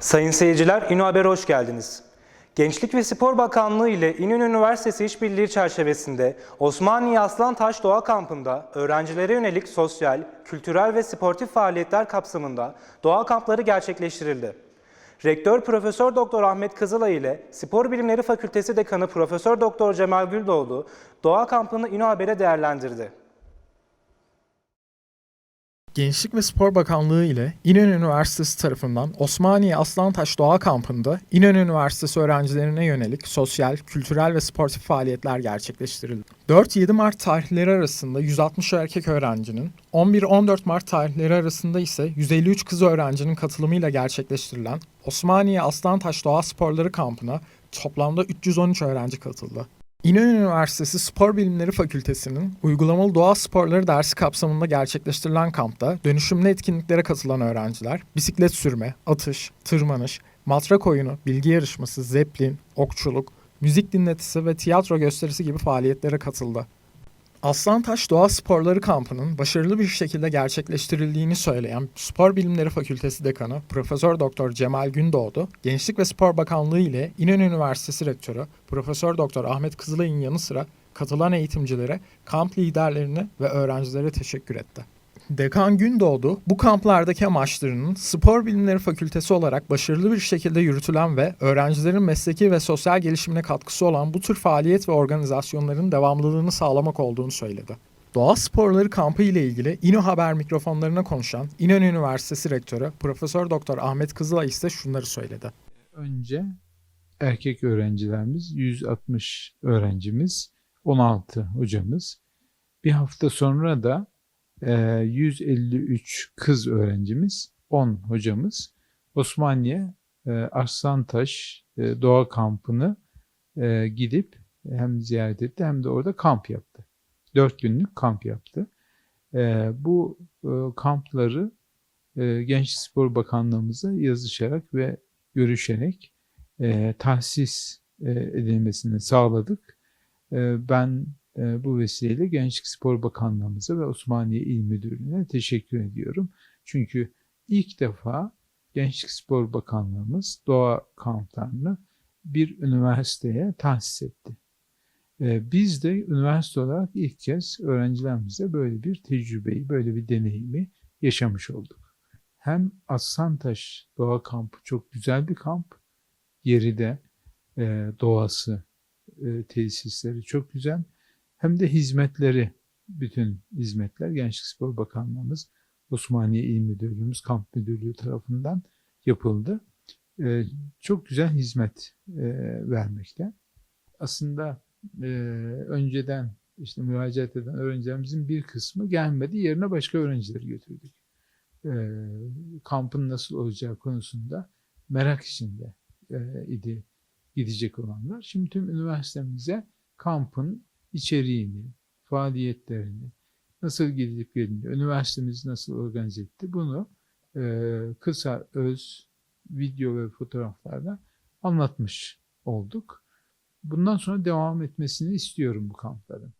Sayın seyirciler, İNO Haber'e hoş geldiniz. Gençlik ve Spor Bakanlığı ile İnönü Üniversitesi İşbirliği çerçevesinde Osmaniye Aslantaş Doğa Kampı'nda öğrencilere yönelik sosyal, kültürel ve sportif faaliyetler kapsamında doğa kampları gerçekleştirildi. Rektör Profesör Doktor Ahmet Kızılay ile Spor Bilimleri Fakültesi Dekanı Profesör Doktor Cemal Güldoğdu doğa kampını İNO Haber'e değerlendirdi. Gençlik ve Spor Bakanlığı ile İnönü Üniversitesi tarafından Osmaniye Aslantaş Doğa Kampı'nda İnönü Üniversitesi öğrencilerine yönelik sosyal, kültürel ve sportif faaliyetler gerçekleştirildi. 4-7 Mart tarihleri arasında 160 erkek öğrencinin, 11-14 Mart tarihleri arasında ise 153 kız öğrencinin katılımıyla gerçekleştirilen Osmaniye Aslantaş Doğa Sporları Kampı'na toplamda 313 öğrenci katıldı. İnönü Üniversitesi Spor Bilimleri Fakültesi'nin uygulamalı doğa sporları dersi kapsamında gerçekleştirilen kampta dönüşümlü etkinliklere katılan öğrenciler bisiklet sürme, atış, tırmanış, matrak oyunu, bilgi yarışması, zeplin, okçuluk, müzik dinletisi ve tiyatro gösterisi gibi faaliyetlere katıldı. Aslantaş Doğa Sporları Kampı'nın başarılı bir şekilde gerçekleştirildiğini söyleyen Spor Bilimleri Fakültesi Dekanı Profesör Doktor Cemal Gündoğdu, Gençlik ve Spor Bakanlığı ile İnönü Üniversitesi Rektörü Profesör Doktor Ahmet Kızılay'ın yanı sıra katılan eğitimcilere, kamp liderlerine ve öğrencilere teşekkür etti. Dekan Gündoğdu, bu kamplardaki amaçlarının Spor Bilimleri Fakültesi olarak başarılı bir şekilde yürütülen ve öğrencilerin mesleki ve sosyal gelişimine katkısı olan bu tür faaliyet ve organizasyonların devamlılığını sağlamak olduğunu söyledi. Doğa Sporları Kampı ile ilgili İNO Haber mikrofonlarına konuşan İnönü Üniversitesi Rektörü Profesör Doktor Ahmet Kızılay ise şunları söyledi. Önce erkek öğrencilerimiz 160 öğrencimiz, 16 hocamız. Bir hafta sonra da 153 kız öğrencimiz, 10 hocamız Osmaniye e, Arslantaş e, Doğa Kampı'nı e, gidip hem ziyaret etti hem de orada kamp yaptı. 4 günlük kamp yaptı. Bu kampları Gençlik Spor Bakanlığımıza yazışarak ve görüşerek tahsis edilmesini sağladık. Ben bu vesileyle Gençlik Spor Bakanlığımıza ve Osmaniye İl Müdürlüğü'ne teşekkür ediyorum. Çünkü ilk defa Gençlik Spor Bakanlığımız doğa kamplarını bir üniversiteye tahsis etti. E, biz de üniversite olarak ilk kez öğrencilerimize böyle bir tecrübeyi, böyle bir deneyimi yaşamış olduk. Hem Aslantaş Doğa Kampı çok güzel bir kamp. Yeri de e, doğası, e, tesisleri çok güzel. Hem de hizmetleri, bütün hizmetler Gençlik Spor Bakanlığımız, Osmaniye İl Müdürlüğümüz, Kamp Müdürlüğü tarafından yapıldı. E, çok güzel hizmet e, vermekte. Aslında e, önceden işte müracaat eden öğrencilerimizin bir kısmı gelmedi. Yerine başka öğrencileri götürdük. E, kampın nasıl olacağı konusunda merak içinde e, idi gidecek olanlar. Şimdi tüm üniversitemize kampın içeriğini, faaliyetlerini, nasıl gidip geliniyor, üniversitemiz nasıl organize etti bunu e, kısa, öz, video ve fotoğraflarla anlatmış olduk. Bundan sonra devam etmesini istiyorum bu kampların.